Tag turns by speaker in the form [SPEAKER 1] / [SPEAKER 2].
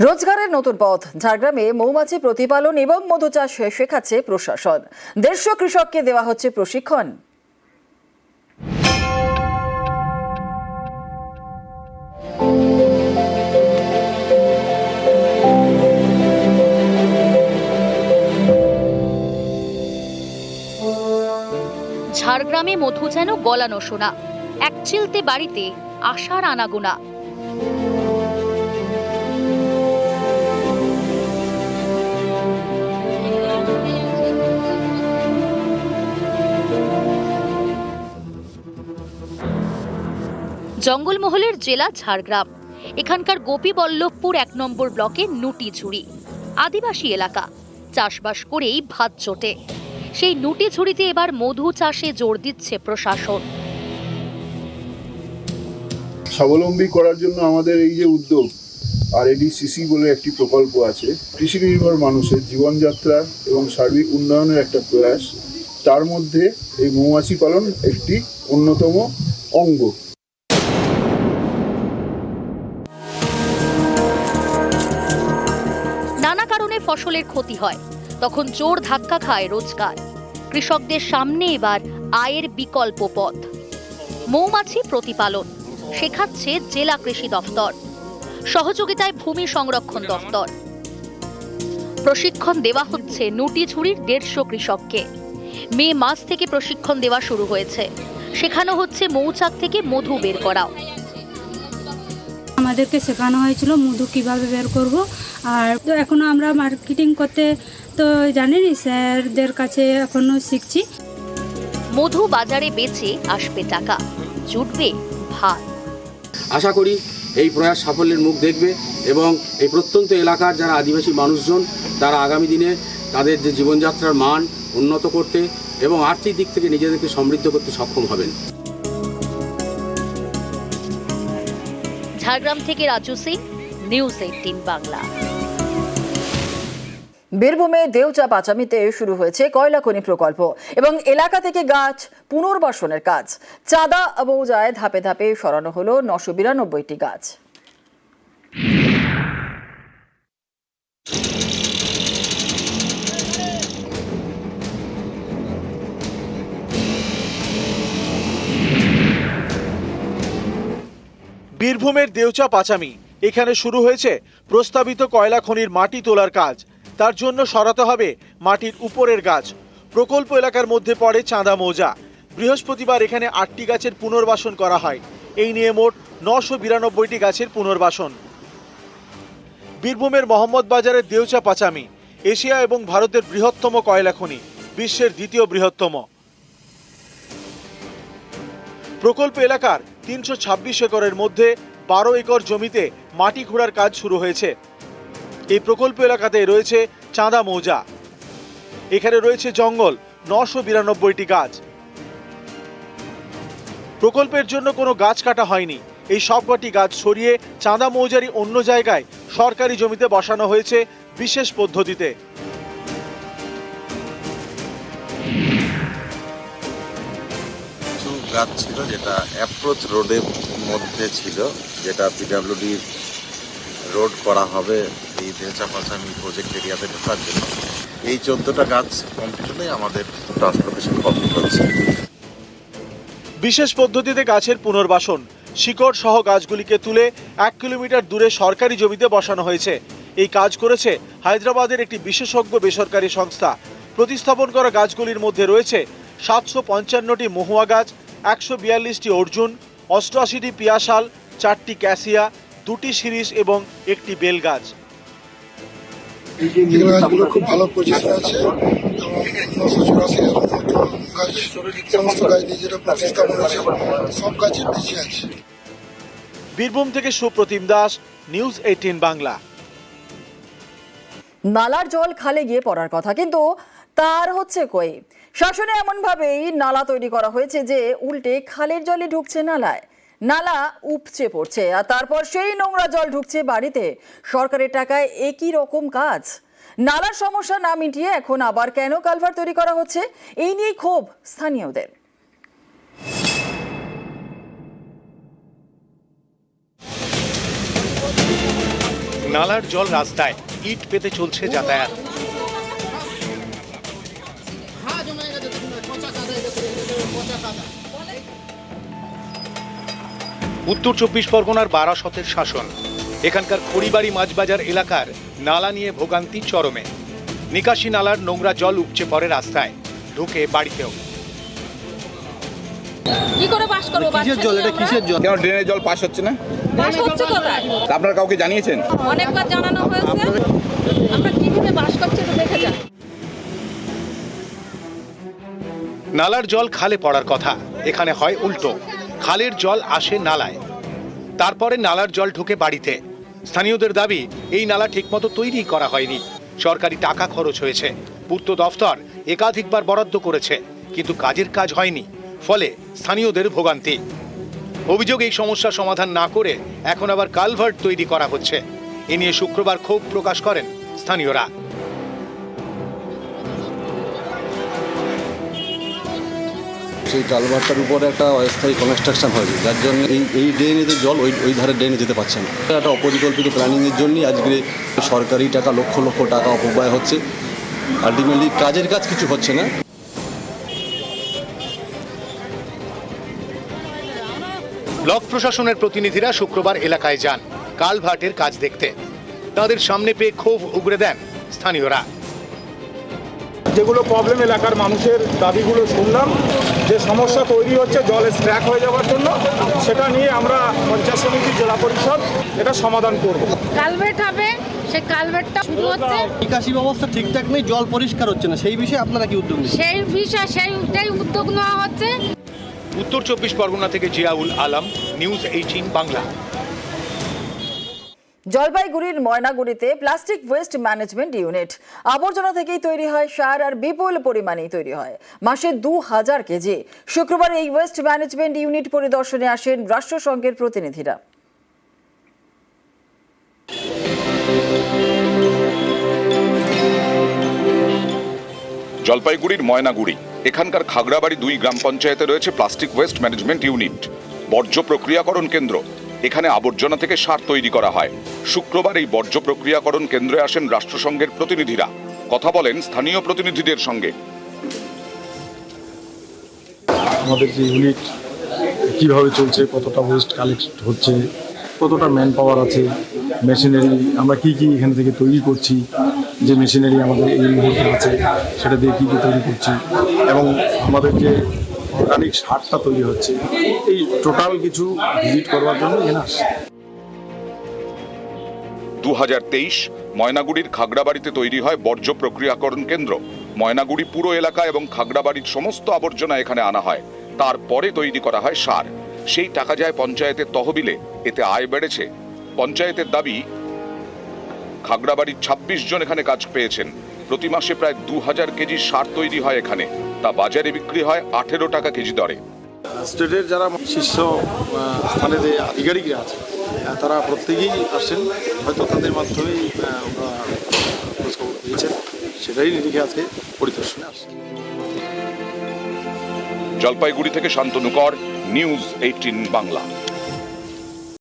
[SPEAKER 1] রোজগারের নতুন পথ। ঝাড়গ্রামে মৌমাছি প্রতিপালন এবং মধু চাষ শেখাচ্ছে প্রশাসন। দেড়শো কৃষককে দেওয়া হচ্ছে প্রশিক্ষণ।
[SPEAKER 2] ঝাড়গ্রামে মধু যেন গলানো সোনা। এক চিলতে বাড়িতে আশার আনাগোনা। জঙ্গলমহলের জেলা ঝাড়গ্রাম। এখানকার গোপীবল্লভপুর এক নম্বর ব্লকের নুটি ঝুড়ি আদিবাসী এলাকা। চাষবাস করেই ভাত জোটে। সেই নুটি ঝুড়িতে এবার মধু চাষে জোর দিচ্ছে প্রশাসন।
[SPEAKER 3] স্বাবলম্বী করার জন্য আমাদের এই যে উদ্যোগ, আর সিসি বলে একটি প্রকল্প আছে, কৃষি নির্ভর মানুষের জীবনযাত্রা এবং সার্বিক উন্নয়নের একটা প্রয়াস, তার মধ্যে এই মৌমাছি পালন একটি অন্যতম অঙ্গ।
[SPEAKER 2] ফসলের ক্ষতি হয়, তখন জোর ধাক্কা খায় রোজগার। কৃষকদের সামনে এবার আয়ের বিকল্প পথ। মৌমাছি প্রতিপালন, শেখাচ্ছে জেলা কৃষি দফতর। সহযোগিতায় ভূমি সংরক্ষণ দফতর। প্রশিক্ষণ দেওয়া হচ্ছে নুটি ঝুড়ির দেড়শো কৃষককে। মে মাস থেকে প্রশিক্ষণ দেওয়া শুরু হয়েছে। শেখানো হচ্ছে মৌচাক থেকে মধু বের করাও।
[SPEAKER 4] আমাদেরকে শেখানো হয়েছিল মধু কীভাবে বের করব আর তো এখনও আমরা মার্কেটিং করতে তো জানেনি স্যারদের কাছে এখনও শিখছি।
[SPEAKER 2] মধু বাজারে বেচে আসবে টাকা জুটবে ভাত।
[SPEAKER 5] আশা করি এই প্রয়াস সাফল্যের মুখ দেখবে এবং এই প্রত্যন্ত এলাকার যারা আদিবাসী মানুষজন তারা আগামী দিনে তাদের যে জীবনযাত্রার মান উন্নত করতে এবং আর্থিক দিক থেকে নিজেদেরকে সমৃদ্ধ করতে সক্ষম হবেন।
[SPEAKER 2] ঝাড়গ্রাম থেকে রাজু সিং নিউজ এইটিন বাংলা।
[SPEAKER 1] বীরভূমে দেউচা পাচামিতে শুরু হয়েছে কয়লা খনি প্রকল্প এবং এলাকা থেকে গাছ পুনর্বাসনের কাজ। চাঁদা মৌজায় ধাপে ধাপে সরানো হলো নশো বিরানব্বইটি গাছ।
[SPEAKER 6] বীরভূমের দেউচা পাচামি। এখানে শুরু হয়েছে প্রস্তাবিত কয়লা খনির মাটি তোলার কাজ। তার জন্য সরাতে হবে মাটির উপরের গাছ। প্রকল্প এলাকার মধ্যে পড়ে চাঁদা মৌজা। বৃহস্পতিবার এখানে আটটি গাছের পুনর্বাসন করা হয়। এই নিয়ে মোট নশো বিরানব্বইটি গাছের পুনর্বাসন। বীরভূমের মোহাম্মদ বাজারের দেউচা পাচামি, এশিয়া এবং ভারতের বৃহত্তম কয়লা খনি, বিশ্বের দ্বিতীয় বৃহত্তম। প্রকল্প এলাকার তিনশো ছাব্বিশ একরের মধ্যে বারো একর জমিতে মাটি খোঁড়ার কাজ শুরু হয়েছে। এই প্রকল্প এলাকাতে রয়েছে চাঁদা মৌজা। এখানে রয়েছে জঙ্গল, নশো বিরানব্বইটি গাছ। প্রকল্পের জন্য কোনো গাছ কাটা হয়নি। এই সবকটি গাছ সরিয়ে চাঁদা মৌজারি অন্য জায়গায় সরকারি জমিতে বসানো হয়েছে বিশেষ পদ্ধতিতে।
[SPEAKER 7] কিছু গাছ ছিল যেটা অ্যাপ্রোচ রোডের মধ্যে ছিল, যেটা পিডাব্লিউডির রোড করা হবে এই দেচা পাচামি প্রজেক্ট এরিয়াতে ঢোকার জন্য। এই চোদ্দোটা গাছ কমপ্লিট হলেই আমাদের ট্রান্সপোর্টেশন কমপ্লিট হচ্ছে
[SPEAKER 6] বিশেষ পদ্ধতিতে গাছের পুনর্বাসন। শিকড় সহ গাছগুলিকে তুলে এক কিলোমিটার দূরে সরকারি জমিতে বসানো হয়েছে। এই কাজ করেছে হায়দ্রাবাদের একটি বিশেষজ্ঞ বেসরকারি সংস্থা। প্রতিস্থাপন করা গাছগুলির মধ্যে রয়েছে সাতশো পঞ্চান্নটি মহুয়া গাছ, একশো বিয়াল্লিশটি অর্জুন, অষ্টআশিটি পিয়াশাল, চারটি ক্যাসিয়া, দুটি শিরিষ এবং একটি বেল গাছ।
[SPEAKER 8] এগুলো গাছগুলো খুব ভালো পজিশন আছে। নশো চুরাশি গাছ সমস্ত গাছ নিয়ে যেটা প্রতিস্থাপন হয়েছে সব গাছই বেঁচে আছে।
[SPEAKER 6] বীরভূম থেকে সুপ্রতিম দাস নিউজ এইটিন বাংলা।
[SPEAKER 1] নালার জল খালে গিয়ে পড়ার কথা কিন্তু তার হচ্ছে কই? শাসনে এমন ভাবেই নালা তৈরি করা হয়েছে যে উল্টে খালের জলে ঢুকছে নালায়। নালা উপচে পড়ছে আর তারপর সেই নোংরা জল ঢুকছে বাড়িতে। সরকারের টাকায় একই রকম কাজ। নালার সমস্যা না মিটিয়ে এখন আবার কেন কালভার তৈরি করা হচ্ছে, এই নিয়েই ক্ষোভ স্থানীয়দের।
[SPEAKER 9] নালার জল রাস্তায় ইট পেতে চলছে যাতায়াত। উত্তর চব্বিশ পরগনার বারাসতের শাসন। এখানকার খড়িবাড়ি মাছবাজার এলাকার নালা নিয়ে ভোগান্তি চরমে। নিকাশি নালার নোংরা জল উপচে পড়ে রাস্তায়। ঢুকে বাড়িতেও।
[SPEAKER 10] কি করে বাস করব? কিসের জল এটা? কিসের জল?
[SPEAKER 11] কেন ড্রেনের জল পাস হচ্ছে না?
[SPEAKER 10] বাস হচ্ছে কোথায়?
[SPEAKER 11] আপনারা কাউকে জানিয়েছেন?
[SPEAKER 10] অনেকবার জানানো হয়েছে। আমরা কীভাবে বাস করছি একটু দেখে যান।
[SPEAKER 9] নালার জল খালে পড়ার কথা। এখানে হয় উল্টো। খালের জল আসে নালায়। তারপরে নালার জল ঢুকে বাড়িতে। স্থানীয়দের দাবি, এই নালা ঠিকমতো তৈরি করা হয়নি। সরকারি টাকা খরচ হয়েছে। পূর্ত দফতর একাধিকবার বরাদ্দ করেছে, কিন্তু কাজের কাজ হয়নি। ফলে স্থানীয়দের ভোগান্তি। অভিযোগ এই সমস্যা সমাধান না করে এখন আবার কালভার্ট তৈরি করা হচ্ছে। এ নিয়ে শুক্রবার ক্ষোভ প্রকাশ করেন স্থানীয়রা।
[SPEAKER 12] সেই কালভারটার উপরে একটা অস্থায়ী কনস্ট্রাকশন হয়েছে যার জন্য এই এই ড্রেনেজের জল ওই ওই ধারে ড্রেনে যেতে পারছে না। একটা অপরিকল্পিত প্ল্যানিংয়ের জন্যই আজকে সরকারি টাকা, লক্ষ লক্ষ টাকা অপব্যয় হচ্ছে। আলটিমেটলি কাজের কাজ কিছু হচ্ছে না।
[SPEAKER 9] ব্লক প্রশাসনের প্রতিনিধিরা শুক্রবার এলাকায় যান, কালভার্টের কাজ দেখতে। তাদের সামনে পেয়ে ক্ষোভ উগরে দেন স্থানীয়রা।
[SPEAKER 13] যেগুলো প্রবলেম এলাকার মানুষের দাবিগুলো শুনলাম যে সমস্যা তৈরি হচ্ছে জল স্ট্র্যাক হয়ে যাওয়ার জন্য সেটা নিয়ে আমরা পঞ্চায়েত সমিতি জেলা পরিষদ এটা সমাধান করব।
[SPEAKER 10] কালভেট হবে সেই কালভেটটা শুরু হচ্ছে।
[SPEAKER 12] নিকাশি ব্যবস্থা ঠিকঠাক নেই জল পরিষ্কার হচ্ছে না সেই বিষয়ে আপনারা কি উদ্যোগ
[SPEAKER 10] সেই বিষয় সেইটাই উদ্যোগ নেওয়া হচ্ছে।
[SPEAKER 9] উত্তর চব্বিশ পরগনা থেকে জিয়াউল আলম নিউজ এইটিন বাংলা।
[SPEAKER 1] জলপাইগুড়ির ময়নাগুড়িতে প্লাস্টিক ওয়েস্ট ম্যানেজমেন্ট ইউনিট। আবর্জনা থেকেই তৈরি হয় সার আর বিপুল পরিমাণেই তৈরি হয়। মাসে দু হাজার কেজি। শুক্রবার এই ওয়েস্ট ম্যানেজমেন্ট ইউনিট পরিদর্শনে আসেন রাষ্ট্রসংঘের প্রতিনিধিরা।
[SPEAKER 14] জলপাইগুড়ির ময়নাগুড়ি। এখানকার খাগড়াবাড়ি দুই গ্রাম পঞ্চায়েতে রয়েছে প্লাস্টিক ওয়েস্ট ম্যানেজমেন্ট ইউনিট। বর্জ্য প্রক্রিয়াকরণ কেন্দ্র। এখানে আবর্জনা থেকে সার তৈরি করা হয়। শুক্রবার এই বর্জ্য প্রক্রিয়াকরণ কেন্দ্রে আসেন রাষ্ট্রসংঘের প্রতিনিধিরা। কথা বলেন স্থানীয় প্রতিনিধিদের সঙ্গে।
[SPEAKER 13] আমাদের যে ইউনিট কীভাবে চলছে, কতটা ওয়েস্ট কালেক্ট হচ্ছে, কতটা ম্যান পাওয়ার আছে মেশিনারি আমরা কি কি এখান থেকে তৈরি করছি, যে মেশিনারি আমাদের এই মুহূর্তে আছে, সেটা দিয়ে কী কী তৈরি করছি, এবং আমাদের যে অর্গানিক সারটা তৈরি হচ্ছে। এই টোটাল কিছু ভিজিট করবার জন্য এখানে আসছে।
[SPEAKER 14] দু ময়নাগুড়ির খাগড়াবাড়িতে তৈরি হয় বর্জ্য প্রক্রিয়াকরণ কেন্দ্র। ময়নাগুড়ি পুরো এলাকা এবং খাগড়াবাড়ির সমস্ত আবর্জনা এখানে আনা হয়। তারপরে তৈরি করা হয় সার। সেই টাকা যায় পঞ্চায়েতের তহবিলে। এতে আয় বেড়েছে। পঞ্চায়েতের দাবি, খাগড়াবাড়ির ছাব্বিশ জন এখানে কাজ পেয়েছেন। প্রতি মাসে প্রায় দু হাজার কেজি সার তৈরি হয় এখানে। তা বাজারে বিক্রি হয় আঠেরো টাকা কেজি দরে।
[SPEAKER 13] স্টেটের যারা শীর্ষ স্থানে যে আধিকারিকরা আছে তারা প্রত্যেকেই আসছেন হয়তো তাদের মাধ্যমেই ওরা খোঁজখবর পেয়েছেন সেটাই নিরিখে আজকে পরিদর্শনে আসছে।
[SPEAKER 14] জলপাইগুড়ি থেকে শান্তনু কর নিউজ এইটিন বাংলা।